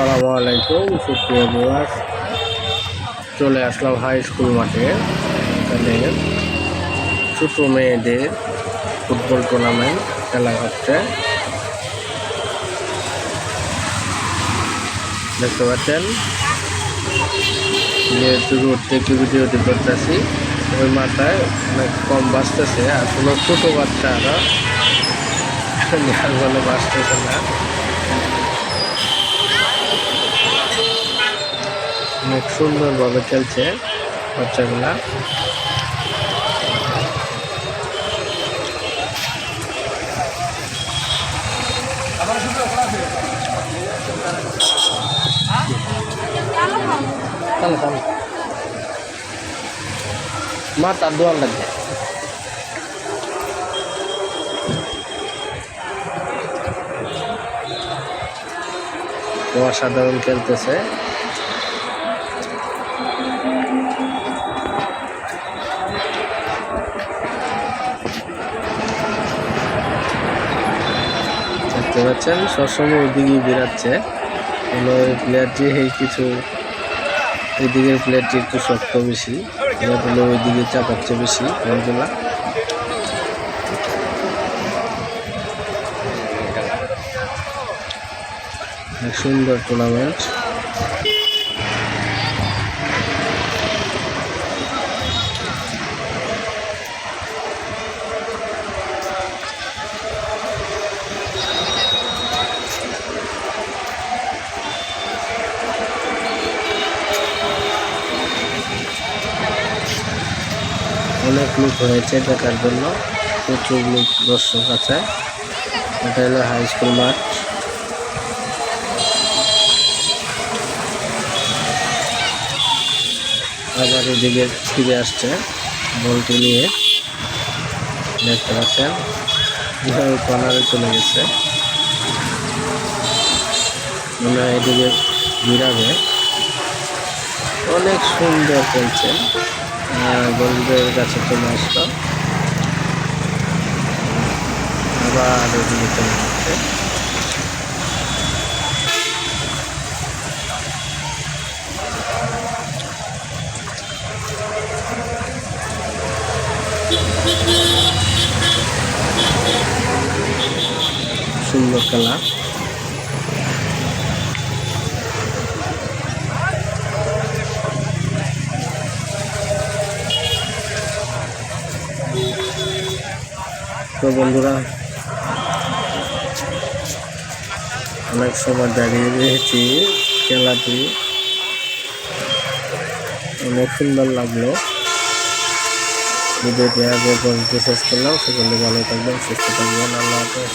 আসসালামু আলাইকুম, সুপ্রিয় বিভাস চলে আসলাম হাই স্কুল মাঠে। এখানে ছোটো মেয়েদের ফুটবল টুর্নামেন্ট খেলা হচ্ছে। দেখতে পাচ্ছেন? যেহেতু রোড থেকে ভিডিওটি করতেছি, ওই মাথায় অনেক কম বাঁচতেছে কোনো ছোটো বাচ্চারা, যার বলে বাঁচতেছে না। অনেক সুন্দরভাবে খেলছে বাচ্চাগুলা। চালো মা তার দোয়ার লাগবে। অসাধারণ খেলতেছে। দেখতে পাচ্ছেন, সবসময় ওইদিকেই বেরাচ্ছে কোনো প্লেয়ারটি এই কিছু, ওইদিকের প্লেয়ারটি একটু শক্ত বেশি হলো ওইদিকে চাপাচ্ছে বেশি বলগুলা সুন্দর টুর্নামেন্ট অনেক লোক হয়েছে দেখার জন্য। প্রচুর লোক, দর্শক আছে। এটা হলো হাই স্কুল মাঠ। আবার এদিকে ফিরে আসছে বলটি নিয়ে। দেখতে পাচ্ছেন? কর্নারে চলে গেছে। হয় এদিকে ঘিরাবে অনেক সুন্দর খেলছেন বন্ধুদের কাছে চলে আসলো। আবার যাচ্ছে সুন্দর খেলা। তো বন্ধুরা, অনেক সময় দাঁড়িয়ে রয়েছি খেলাটি অনেক সুন্দর লাগল। ভিডিওটি আগে পর্যন্ত শেষ করলাম। সেগুলো ভালো থাকবেন, সুস্থ থাকবেন। আল্লাহ হাফেজ।